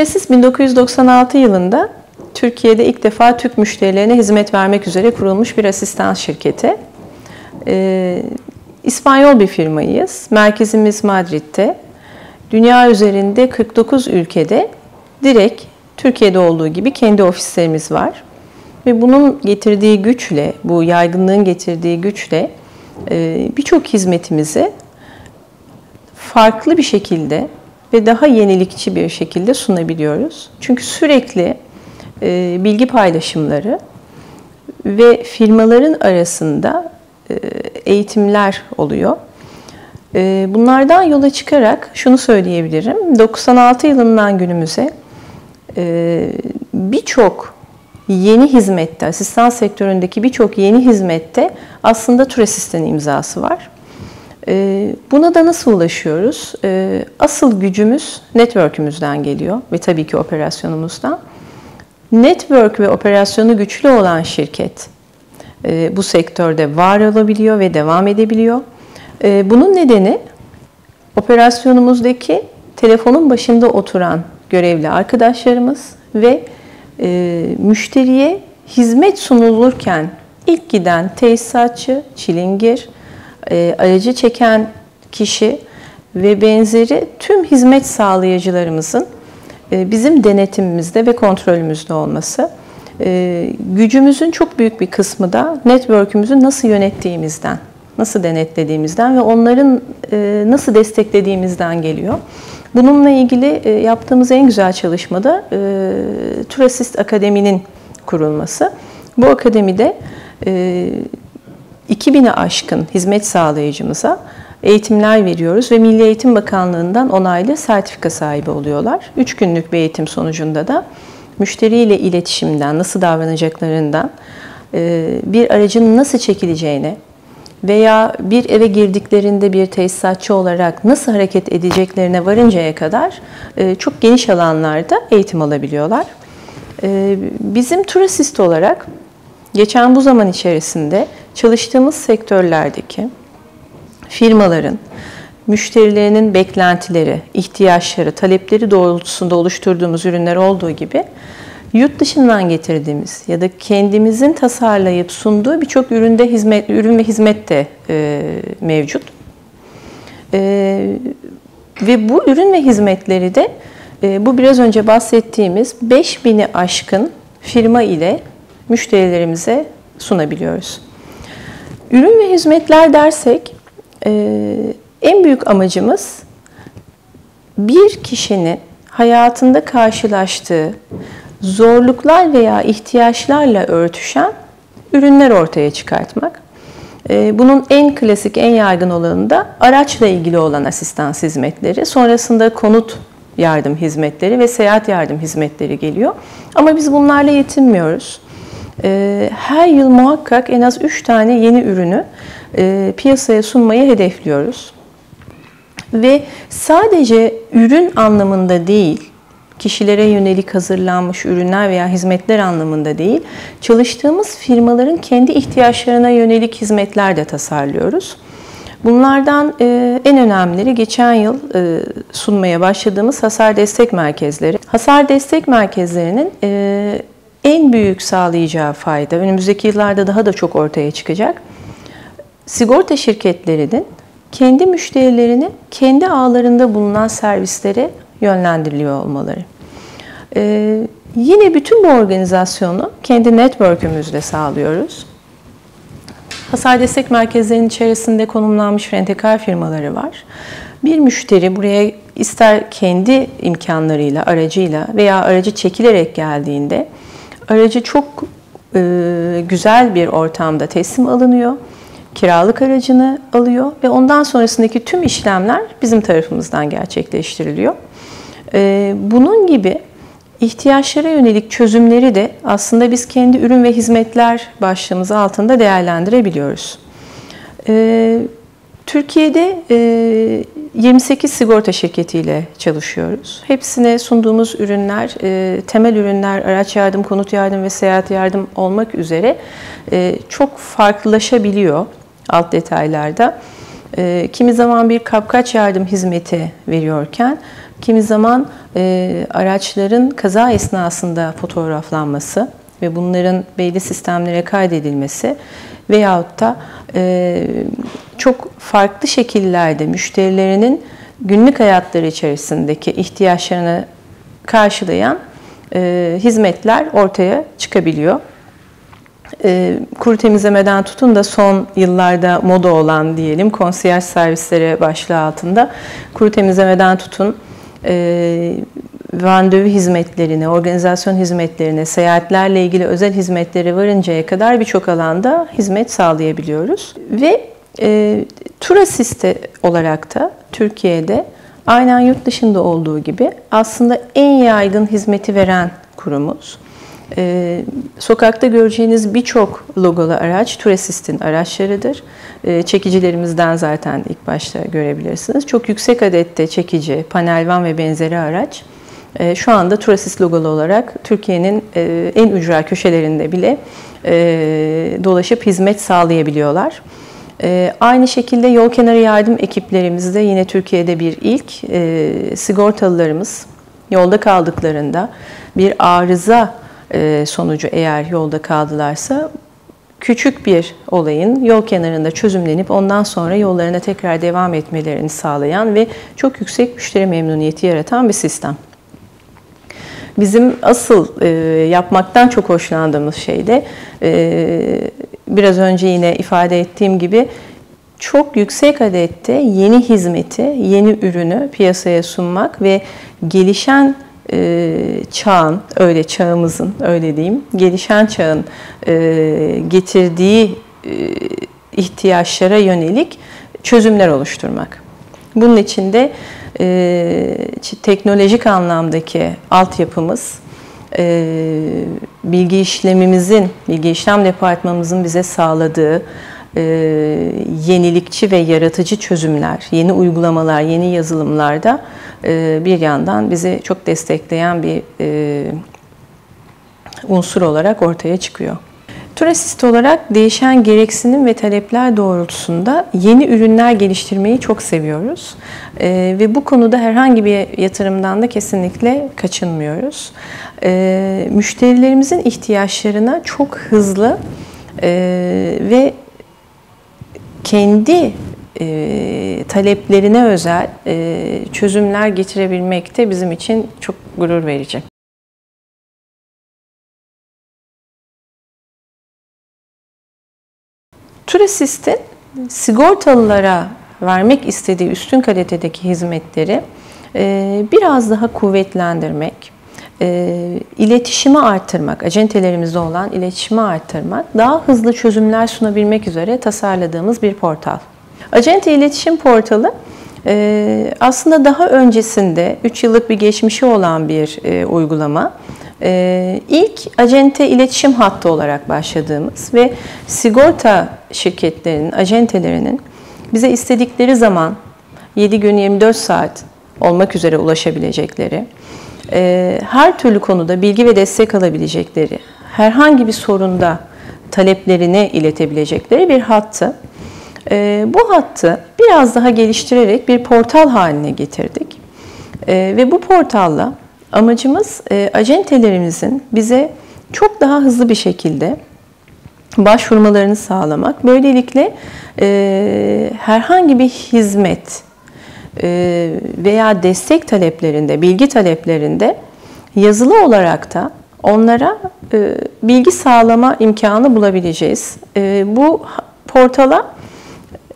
Türesis 1996 yılında Türkiye'de ilk defa Türk müşterilerine hizmet vermek üzere kurulmuş bir asistan şirketi. Ee, İspanyol bir firmayız. Merkezimiz Madrid'de. Dünya üzerinde 49 ülkede direkt Türkiye'de olduğu gibi kendi ofislerimiz var. Ve bunun getirdiği güçle, bu yaygınlığın getirdiği güçle e, birçok hizmetimizi farklı bir şekilde ve daha yenilikçi bir şekilde sunabiliyoruz. Çünkü sürekli e, bilgi paylaşımları ve firmaların arasında e, eğitimler oluyor. E, bunlardan yola çıkarak şunu söyleyebilirim. 96 yılından günümüze birçok yeni hizmette, asistan sektöründeki birçok yeni hizmette aslında tur asistan imzası var. Buna da nasıl ulaşıyoruz? Asıl gücümüz network'ümüzden geliyor ve tabii ki operasyonumuzdan. Network ve operasyonu güçlü olan şirket e, bu sektörde var olabiliyor ve devam edebiliyor. E, bunun nedeni operasyonumuzdaki telefonun başında oturan görevli arkadaşlarımız ve e, müşteriye hizmet sunulurken ilk giden tesisatçı, çilingir, aracı çeken kişi ve benzeri tüm hizmet sağlayıcılarımızın e, bizim denetimimizde ve kontrolümüzde olması. E, gücümüzün çok büyük bir kısmı da network'ümüzü nasıl yönettiğimizden, nasıl denetlediğimizden ve onların e, nasıl desteklediğimizden geliyor. Bununla ilgili yaptığımız en güzel çalışma da Turasist Akademi'nin kurulması. Bu akademide 2000'e aşkın hizmet sağlayıcımıza eğitimler veriyoruz ve Milli Eğitim Bakanlığı'ndan onaylı sertifika sahibi oluyorlar. Üç günlük bir eğitim sonucunda da müşteriyle iletişimden, nasıl davranacaklarından, e, bir aracın nasıl çekileceğine veya bir eve girdiklerinde bir tesisatçı olarak nasıl hareket edeceklerine varıncaya kadar e, çok geniş alanlarda eğitim alabiliyorlar. E, bizim turist olarak geçen bu zaman içerisinde çalıştığımız sektörlerdeki firmaların müşterilerinin beklentileri, ihtiyaçları, talepleri doğrultusunda oluşturduğumuz ürünler olduğu gibi yurt dışından getirdiğimiz ya da kendimizin tasarlayıp sunduğu birçok üründe hizmet, ürün ve hizmet de e, mevcut. E, ve bu ürün ve hizmetleri de e, bu biraz önce bahsettiğimiz 5000'i aşkın firma ile müşterilerimize sunabiliyoruz. Ürün ve hizmetler dersek ee, en büyük amacımız bir kişinin hayatında karşılaştığı zorluklar veya ihtiyaçlarla örtüşen ürünler ortaya çıkartmak. Ee, bunun en klasik, en yaygın olanı da araçla ilgili olan asistan hizmetleri. Sonrasında konut yardım hizmetleri ve seyahat yardım hizmetleri geliyor. Ama biz bunlarla yetinmiyoruz. Ee, her yıl muhakkak en az 3 tane yeni ürünü e, piyasaya sunmayı hedefliyoruz. Ve sadece ürün anlamında değil, kişilere yönelik hazırlanmış ürünler veya hizmetler anlamında değil, çalıştığımız firmaların kendi ihtiyaçlarına yönelik hizmetler de tasarlıyoruz. Bunlardan e, en önemlileri geçen yıl e, sunmaya başladığımız hasar destek merkezleri. Hasar destek merkezlerinin en büyük sağlayacağı fayda, önümüzdeki yıllarda daha da çok ortaya çıkacak sigorta şirketlerinin kendi müşterilerini kendi ağlarında bulunan servislere yönlendiriliyor olmaları. Ee, yine bütün bu organizasyonu kendi network'ümüzle sağlıyoruz. Hasar destek merkezlerinin içerisinde konumlanmış rentekar firmaları var. Bir müşteri buraya ister kendi imkanlarıyla, aracıyla veya aracı çekilerek geldiğinde aracı çok e, güzel bir ortamda teslim alınıyor kiralık aracını alıyor ve ondan sonrasındaki tüm işlemler bizim tarafımızdan gerçekleştiriliyor. Ee, bunun gibi ihtiyaçlara yönelik çözümleri de aslında biz kendi ürün ve hizmetler başlığımız altında değerlendirebiliyoruz. Ee, Türkiye'de 28 e, sigorta şirketiyle çalışıyoruz. Hepsine sunduğumuz ürünler, e, temel ürünler, araç yardım, konut yardım ve seyahat yardım olmak üzere e, çok farklılaşabiliyor alt detaylarda. Kimi zaman bir kapkaç yardım hizmeti veriyorken kimi zaman araçların kaza esnasında fotoğraflanması ve bunların belli sistemlere kaydedilmesi veyahut da çok farklı şekillerde müşterilerinin günlük hayatları içerisindeki ihtiyaçlarını karşılayan e, hizmetler ortaya çıkabiliyor. E, kuru temizlemeden tutun da son yıllarda moda olan diyelim konsiyerj servisleri başlığı altında kuru temizlemeden tutun e, randevu hizmetlerine, organizasyon hizmetlerine, seyahatlerle ilgili özel hizmetleri varıncaya kadar birçok alanda hizmet sağlayabiliyoruz. Ve e, tur asiste olarak da Türkiye'de aynen yurt dışında olduğu gibi aslında en yaygın hizmeti veren kurumuz. Ee, sokakta göreceğiniz birçok logolu araç Tour Assist'in araçlarıdır. Ee, çekicilerimizden zaten ilk başta görebilirsiniz. Çok yüksek adette çekici, panel van ve benzeri araç. Ee, şu anda Tour Assist logolu olarak Türkiye'nin e, en ücra köşelerinde bile e, dolaşıp hizmet sağlayabiliyorlar. E, aynı şekilde yol kenarı yardım ekiplerimizde yine Türkiye'de bir ilk e, sigortalılarımız yolda kaldıklarında bir arıza e, sonucu eğer yolda kaldılarsa küçük bir olayın yol kenarında çözümlenip ondan sonra yollarına tekrar devam etmelerini sağlayan ve çok yüksek müşteri memnuniyeti yaratan bir sistem. Bizim asıl e, yapmaktan çok hoşlandığımız şey de e, biraz önce yine ifade ettiğim gibi çok yüksek adette yeni hizmeti, yeni ürünü piyasaya sunmak ve gelişen e, çağın, öyle çağımızın, öyle diyeyim, gelişen çağın e, getirdiği e, ihtiyaçlara yönelik çözümler oluşturmak. Bunun için de e, teknolojik anlamdaki altyapımız, e, bilgi işlemimizin, bilgi işlem departmanımızın bize sağladığı e, yenilikçi ve yaratıcı çözümler, yeni uygulamalar, yeni yazılımlarda e, bir yandan bizi çok destekleyen bir e, unsur olarak ortaya çıkıyor. Turasist olarak değişen gereksinim ve talepler doğrultusunda yeni ürünler geliştirmeyi çok seviyoruz. Ee, ve bu konuda herhangi bir yatırımdan da kesinlikle kaçınmıyoruz. Ee, müşterilerimizin ihtiyaçlarına çok hızlı e, ve kendi e, taleplerine özel e, çözümler getirebilmek de bizim için çok gurur verici. Turasist'in sigortalılara vermek istediği üstün kalitedeki hizmetleri e, biraz daha kuvvetlendirmek, e, iletişimi arttırmak, acentelerimizde olan iletişimi arttırmak, daha hızlı çözümler sunabilmek üzere tasarladığımız bir portal. Acente iletişim portalı e, aslında daha öncesinde 3 yıllık bir geçmişi olan bir uygulama. E, ilk acente iletişim hattı olarak başladığımız ve sigorta şirketlerinin, acentelerinin bize istedikleri zaman 7 gün 24 saat olmak üzere ulaşabilecekleri, her türlü konuda bilgi ve destek alabilecekleri, herhangi bir sorunda taleplerini iletebilecekleri bir hattı. E, bu hattı biraz daha geliştirerek bir portal haline getirdik. E, ve bu portalla amacımız e, acentelerimizin bize çok daha hızlı bir şekilde başvurmalarını sağlamak. Böylelikle e, herhangi bir hizmet e, veya destek taleplerinde, bilgi taleplerinde yazılı olarak da onlara e, bilgi sağlama imkanı bulabileceğiz. E, bu portala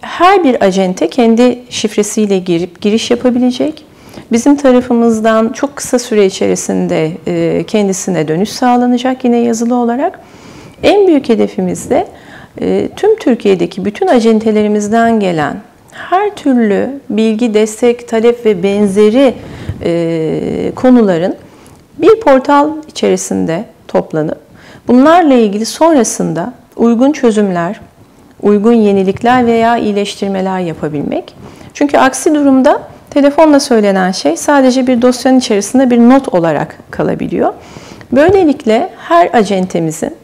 her bir acente kendi şifresiyle girip giriş yapabilecek. Bizim tarafımızdan çok kısa süre içerisinde e, kendisine dönüş sağlanacak yine yazılı olarak. En büyük hedefimiz de e, tüm Türkiye'deki bütün acentelerimizden gelen her türlü bilgi, destek, talep ve benzeri e, konuların bir portal içerisinde toplanıp bunlarla ilgili sonrasında uygun çözümler, uygun yenilikler veya iyileştirmeler yapabilmek. Çünkü aksi durumda telefonla söylenen şey sadece bir dosyanın içerisinde bir not olarak kalabiliyor. Böylelikle her acentemizin,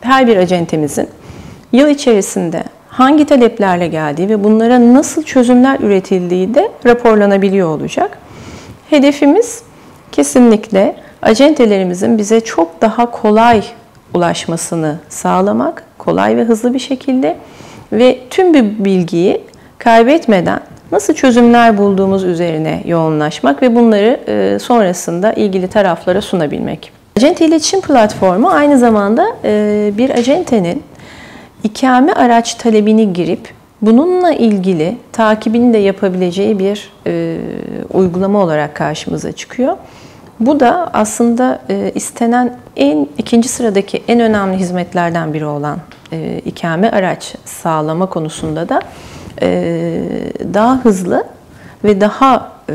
her bir acentemizin yıl içerisinde hangi taleplerle geldiği ve bunlara nasıl çözümler üretildiği de raporlanabiliyor olacak. Hedefimiz kesinlikle acentelerimizin bize çok daha kolay ulaşmasını sağlamak, kolay ve hızlı bir şekilde ve tüm bir bilgiyi kaybetmeden nasıl çözümler bulduğumuz üzerine yoğunlaşmak ve bunları e, sonrasında ilgili taraflara sunabilmek. Acente iletişim platformu aynı zamanda e, bir acentenin ikame araç talebini girip bununla ilgili takibini de yapabileceği bir e, uygulama olarak karşımıza çıkıyor. Bu da aslında istenen en ikinci sıradaki en önemli hizmetlerden biri olan ikame araç sağlama konusunda da daha hızlı ve daha e,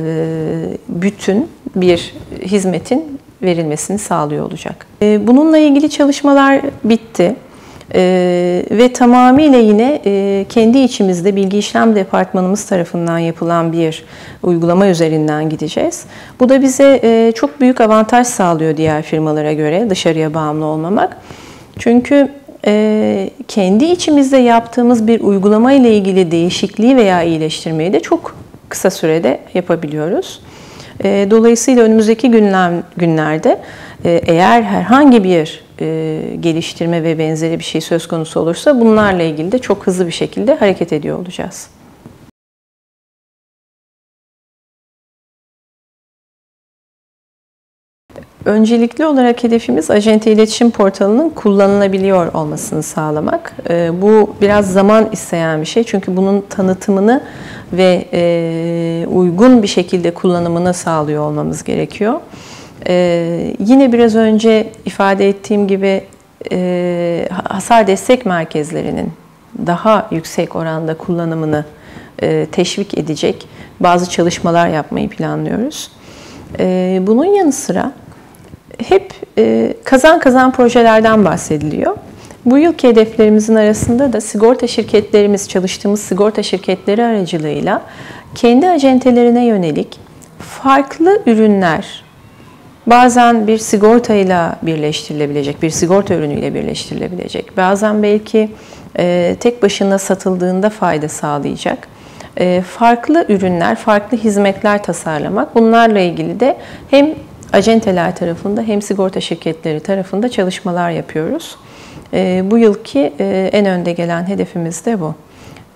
bütün bir hizmetin verilmesini sağlıyor olacak. E, bununla ilgili çalışmalar bitti. Ee, ve tamamıyla yine e, kendi içimizde bilgi işlem departmanımız tarafından yapılan bir uygulama üzerinden gideceğiz. Bu da bize e, çok büyük avantaj sağlıyor diğer firmalara göre dışarıya bağımlı olmamak. Çünkü e, kendi içimizde yaptığımız bir uygulama ile ilgili değişikliği veya iyileştirmeyi de çok kısa sürede yapabiliyoruz. E, dolayısıyla önümüzdeki günler, günlerde e, eğer herhangi bir e, geliştirme ve benzeri bir şey söz konusu olursa bunlarla ilgili de çok hızlı bir şekilde hareket ediyor olacağız. Öncelikli olarak hedefimiz ajente iletişim portalının kullanılabiliyor olmasını sağlamak. Ee, bu biraz zaman isteyen bir şey çünkü bunun tanıtımını ve e, uygun bir şekilde kullanımını sağlıyor olmamız gerekiyor. Ee, yine biraz önce ifade ettiğim gibi e, hasar destek merkezlerinin daha yüksek oranda kullanımını e, teşvik edecek bazı çalışmalar yapmayı planlıyoruz. Ee, bunun yanı sıra hep e, kazan kazan projelerden bahsediliyor. Bu yılki hedeflerimizin arasında da sigorta şirketlerimiz, çalıştığımız sigorta şirketleri aracılığıyla kendi acentelerine yönelik farklı ürünler, bazen bir sigortayla birleştirilebilecek, bir sigorta ürünüyle birleştirilebilecek, bazen belki e, tek başına satıldığında fayda sağlayacak e, farklı ürünler, farklı hizmetler tasarlamak. Bunlarla ilgili de hem acenteler tarafında hem sigorta şirketleri tarafında çalışmalar yapıyoruz. Ee, bu yılki e, en önde gelen hedefimiz de bu.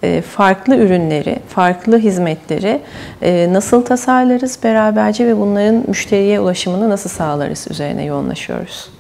Ee, farklı ürünleri, farklı hizmetleri e, nasıl tasarlarız beraberce ve bunların müşteriye ulaşımını nasıl sağlarız üzerine yoğunlaşıyoruz.